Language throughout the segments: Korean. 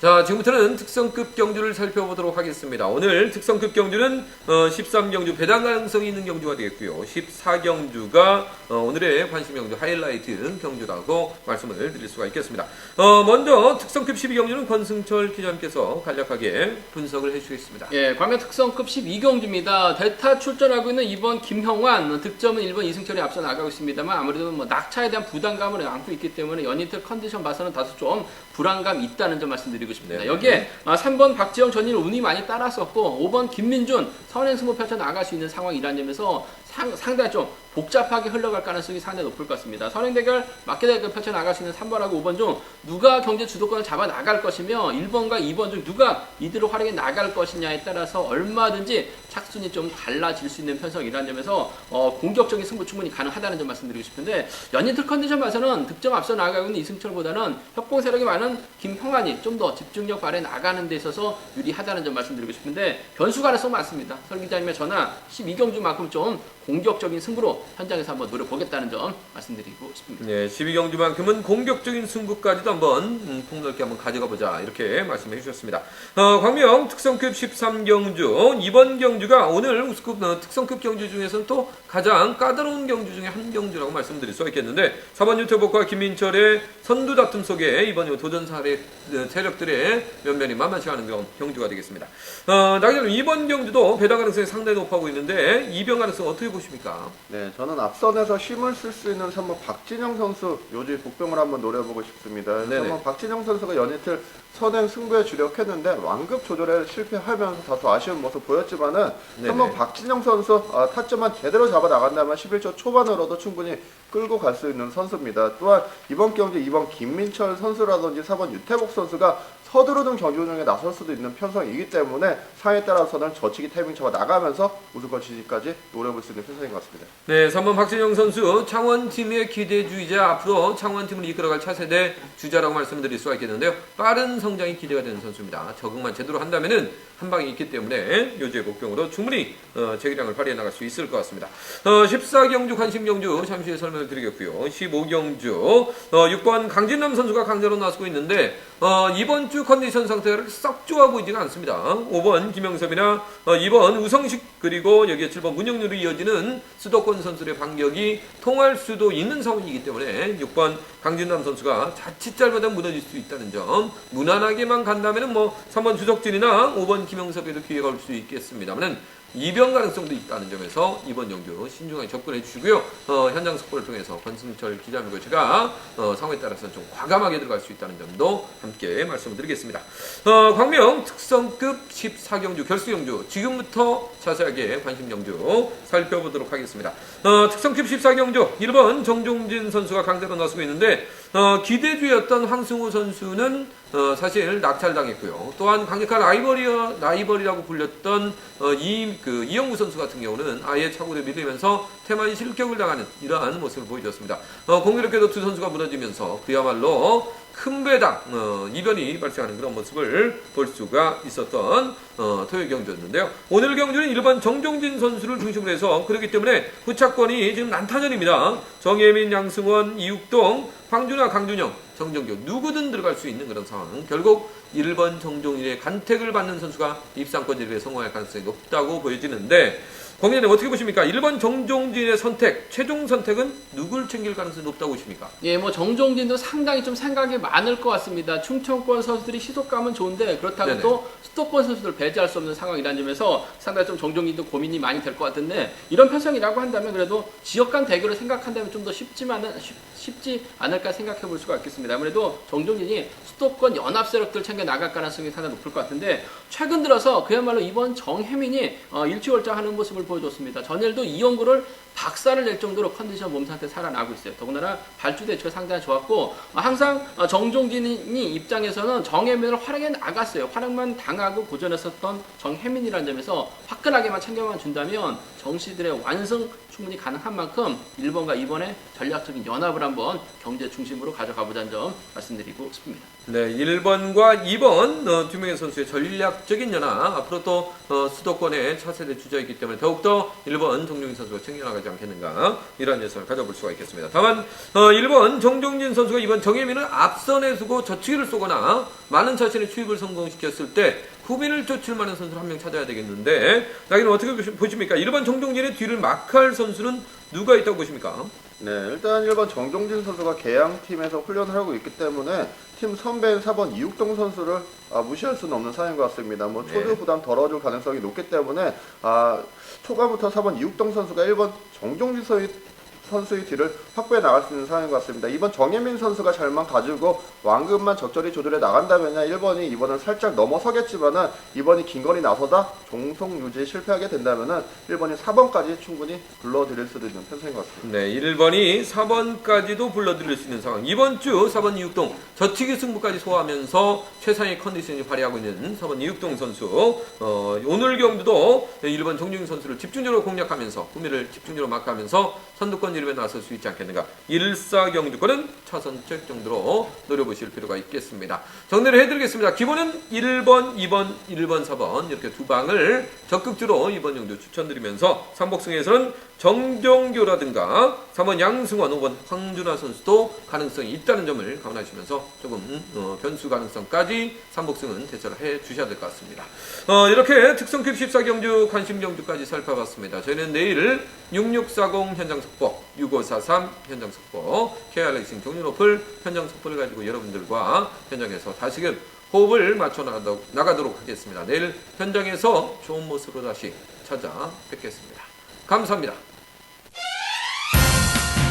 자, 지금부터는 특성급 경주를 살펴보도록 하겠습니다. 오늘 특성급 경주는 어, 13경주 배당 가능성이 있는 경주가 되겠고요. 14경주가 어, 오늘의 관심 경주 하이라이트 경주라고 말씀을 드릴 수가 있겠습니다. 어, 먼저 특성급 12경주는 권승철 기자님께서 간략하게 분석을 해주시겠습니다. 예, 광명 특성급 12경주입니다. 대타 출전하고 있는 이번 김형환 득점은 1번 이승철이 앞서 나가고 있습니다만 아무래도 뭐 낙차에 대한 부담감을 안고 있기 때문에 연이틀 컨디션 봐서는 다소 좀 불안감이 있다는 점 말씀드리고 싶습니다. 네. 여기에 아, 3번 박지영 전일 운이 많이 따랐었고 5번 김민준 선행 승부 펼쳐 나갈 수 있는 상황이라는 점에서 상, 상당히 좀 복잡하게 흘러갈 가능성이 상당히 높을 것 같습니다. 선행 대결 맞게 대결 펼쳐 나갈 수 있는 3번하고 5번 중 누가 경제 주도권을 잡아 나갈 것이며 1번과 2번 중 누가 이들을 활용해 나갈 것이냐에 따라서 얼마든지 착순이 좀 달라질 수 있는 편성이라는 점에서 어, 공격적인 승부 충분히 가능하다는 점 말씀드리고 싶은데 연이틀 컨디션 봐서는 득점 앞서 나가고 있는 이승철보다는 협공 세력이 많은 김형환이 좀 더 집중력 발휘 나가는 데 있어서 유리하다는 점 말씀드리고 싶은데 변수 가능성 많습니다. 설 기자님의 전화 12경주만큼 좀 공격적인 승부로 현장에서 한번 노려보겠다는 점 말씀드리고 싶습니다. 네, 12경주만큼은 공격적인 승부까지도 한번 음, 폭넓게 한번 가져가 보자 이렇게 말씀해 주셨습니다. 어, 광명 특성급 13경주 이번 경주가 오늘 우스급 어, 특성급 경주 중에서는 또 가장 까다로운 경주 중에 한 경주라고 말씀드릴 수가 있겠는데 4번 유태복과 김민철의 선두 다툼 속에 이번 도전 사례 어, 세력들의 면면이 만만치 않은 경, 경주가 되겠습니다. 어, 나기자님 이번 경주도 배당 가능성이 상당히 높아고 있는데 이변 가능성 어떻게 보십니까? 네, 저는 앞선에서 힘을 쓸 수 있는 3번 박진영 선수 요지 복병을 한번 노려보고 싶습니다. 네네. 3번 박진영 선수가 연이틀 선행 승부에 주력했는데 완급 조절에 실패하면서 다소 아쉬운 모습 보였지만은. 3번 박진영 선수 아, 타점만 제대로 잡아 나간다면 11초 초반으로도 충분히 끌고 갈 수 있는 선수입니다. 또한 이번 경기 2번 김민철 선수라든지 4번 유태복 선수가 서두르는 경기 운영에 나설 수도 있는 편성이기 때문에 상에 따라서는 저치기 타이밍 잡아 나가면서 우승권 지지까지 노려볼 수 있는 편성인 것 같습니다. 네, 3번 박진영 선수 창원팀의 기대주의자 앞으로 창원팀을 이끌어갈 차세대 주자라고 말씀드릴 수가 있겠는데요. 빠른 성장이 기대가 되는 선수입니다. 적응만 제대로 한다면은 한 방이 있기 때문에 요지의 복병으로 충분히 어, 재기량을 발휘해 나갈 수 있을 것 같습니다. 어, 14경주 관심 경주 잠시 후에 설명을 드리겠고요. 15경주 어, 6번 강진남 선수가 강자로 나서고 있는데 어, 이번 주 컨디션 상태가 썩 좋아 보이지가 않습니다. 5번 김영섭이나 어, 2번 우성식 그리고 여기에 7번 문영률로 이어지는 수도권 선수들의 반격이 통할 수도 있는 상황이기 때문에 6번 강진남 선수가 자칫 잘못하면 무너질 수 있다는 점 무 난하게만 간다면 뭐 3번 주석진이나 5번 김영섭에도 기회가 올 수 있겠습니다만은 이변 가능성도 있다는 점에서 이번 연주 신중하게 접근해 주시고요. 어, 현장 속보를 통해서 권승철 기자님과 제가 어, 상황에 따라서 좀 과감하게 들어갈 수 있다는 점도 함께 말씀을 드리겠습니다. 어, 광명 특성급 14경주 결승 경주 지금부터 자세하게 관심 경주 살펴보도록 하겠습니다. 어, 특성급 14경주 1번 정종진 선수가 강자로 나서고 있는데 어, 기대주였던 황승호 선수는 어, 사실 낙찰당했고요. 또한 강력한 라이벌이, 라이벌이라고 불렸던 어, 이, 그, 이영구 선수 같은 경우는 아예 차고를 밀리면서 태만이 실격을 당하는 이러한 모습을 보여줬습니다. 어, 공교롭게도 두 선수가 무너지면서 그야말로 큰 배당 어, 이변이 발생하는 그런 모습을 볼 수가 있었던 어, 토요일 경주였는데요. 오늘 경주는 일반 정종진 선수를 중심으로 해서 그렇기 때문에 후차권이 지금 난타전입니다. 정예민, 양승원, 이육동, 황준하, 강준영, 정정규 누구든 들어갈 수 있는 그런 상황. 결국 1번 정종진의 간택을 받는 선수가 입상권 진입에 성공할 가능성이 높다고 보여지는데 광년님 어떻게 보십니까? 1번 정종진의 선택, 최종 선택은 누굴 챙길 가능성이 높다고 보십니까? 예, 뭐 정종진도 상당히 좀 생각이 많을 것 같습니다. 충청권 선수들이 시속감은 좋은데 그렇다고 네네. 또 수도권 선수들 배제할 수 없는 상황이라는 점에서 상당히 좀 정종진도 고민이 많이 될 것 같은데 이런 편성이라고 한다면 그래도 지역 간 대결을 생각한다면 좀 더 쉽지만은 쉽, 쉽지 않을까 생각해 볼 수가 있겠습니다. 아무래도 정종진이 수도권 연합 세력들 챙겨 나갈 가능성이 상당히 높을 것 같은데 최근 들어서 그야말로 이번 정혜민이 어, 일취월장하는 모습을 보여줬습니다. 전일도 이영구를 박살을 낼 정도로 컨디션 몸 상태 살아나고 있어요. 더군다나 발주 대처가 상당히 좋았고 어, 항상 어, 정종진이 입장에서는 정혜민을 활용해 나갔어요. 활용만 당하고 고전했었던 정혜민이라는 점에서 화끈하게만 챙겨만 준다면 정씨들의 완성 충분히 가능한 만큼 1번과 2번의 전략적인 연합을 한번 경제 중심으로 가져가 보자는 점 말씀드리고 싶습니다. 네, 1번과 2번 어, 두 명의 선수의 전략적인 연합 앞으로 또 어, 수도권의 차세대 주자이기 때문에 더욱더 1번 정종진 선수가 챙겨나가 지 않겠는가 이런 예상을 가져볼 수가 있겠습니다. 다만 어, 1번 정종진 선수가 이번 정혜민을 앞선에 두고 저치기를 쏘거나 많은 자신의 추입을 성공시켰을 때 후빈을 쫓을 만한 선수를 한 명 찾아야 되겠는데 여기는 어떻게 보십니까? 1번 정종진의 뒤를 막할 선수는 누가 있다고 보십니까? 네, 일단 1번 정종진 선수가 개양팀에서 훈련을 하고 있기 때문에 팀 선배인 4번 이육동 선수를 아, 무시할 수는 없는 상황인 것 같습니다. 뭐 초조 네. 부담 덜어줄 가능성이 높기 때문에 아, 초반부터 4번 이육동 선수가 1번 정종진 선수의 선수의 뒤를 확보해 나갈 수 있는 상황인 것 같습니다. 이번 정혜민 선수가 잘만 가지고 완급만 적절히 조절해 나간다면 1번이 이번은 살짝 넘어서겠지만은 이번이 긴거리 나서다 종속 유지에 실패하게 된다면은 1번이 4번까지 충분히 불러들일 수도 있는 편성인 것 같습니다. 네, 1번이 4번까지도 불러들일 수 있는 상황. 이번 주 4번 이육동 저치기 승부까지 소화하면서 최상의 컨디션을 발휘하고 있는 4번 이육동 선수. 어, 오늘 경기도 1번 정중인 선수를 집중적으로 공략하면서 구미를 집중적으로 막하면서 선두권 이름에 나설 수 있지 않겠는가. 1사 경주권은 차선책 정도로 노려보실 필요가 있겠습니다. 정리를 해드리겠습니다. 기본은 1번, 2번, 1번, 4번 이렇게 두 방을 적극적으로 이번 정도 추천드리면서 삼복승에서는 정정교라든가 3번 양승원, 5번 황준하 선수도 가능성이 있다는 점을 감안하시면서 조금 어, 변수 가능성까지 삼복승은 대처를 해 주셔야 될 것 같습니다. 어, 이렇게 특성급 14경주 관심 경주까지 살펴봤습니다. 저희는 내일 6640 현장 속보, 6543 현장 속보, KR 레이싱 종류 높을 현장 속보를 가지고 여러분들과 현장에서 다시금 호흡을 맞춰 나가도록, 하겠습니다. 내일 현장에서 좋은 모습으로 다시 찾아뵙겠습니다. 감사합니다.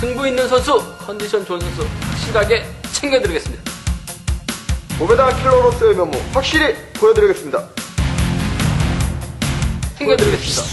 승부 있는 선수, 컨디션 좋은 선수 확실하게 챙겨드리겠습니다. 고배당 킬러로서의 면모 확실히 보여드리겠습니다. 챙겨드리겠습니다.